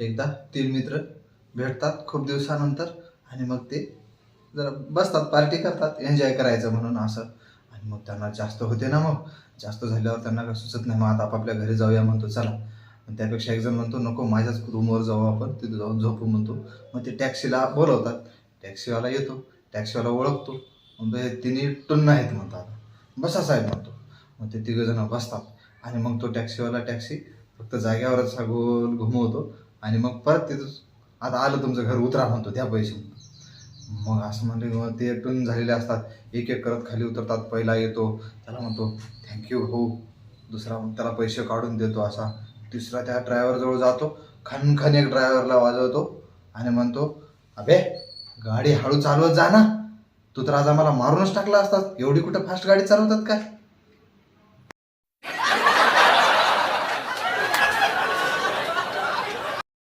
एकदा तीन मित्र भेटतात खूप दिवसानंतर आणि मग ते जरा बसतात पार्टी करतात एन्जॉय करायचं म्हणून असं. आणि मग त्यांना जास्त होते ना मग. जास्त झाल्यावर त्यांना काय सुचत नाही मग आता आपापल्या घरी जाऊया म्हणतो चला. आणि त्यापेक्षा एक जण म्हणतो नको माझ्याच रूमवर जाऊ आपण तिथे जाऊन झोपू म्हणतो. मग ते टॅक्सीला बोलवतात. टॅक्सीवाला येतो टॅक्सीवाला ओळखतो. मग हे तिन्ही टुन्न आहेत म्हणतात बसा साहेब म्हणतो. मग ते तिघं जण बसतात. आणि मग तो टॅक्सीवाला टॅक्सी फक्त जाग्यावरच हा गोल घुमवतो. आणि मग परत तिथं आता आलं तुमचं घर उतरा म्हणतो त्या पैसे. मग असं म्हणले मग ते टून झालेले असतात. एक एक करत खाली उतरतात पहिला येतो. त्याला म्हणतो थँक्यू हो. दुसरा मग त्याला पैसे काढून देतो असा. तिसरा त्या ड्रायव्हरजवळ जातो खनखन एक ड्रायव्हरला वाजवतो आणि म्हणतो अबे गाडी हळू चालवत जा ना. तू तर आज आम्हाला मारूनच टाकला असतात एवढी कुठं फास्ट गाडी चालवतात काय?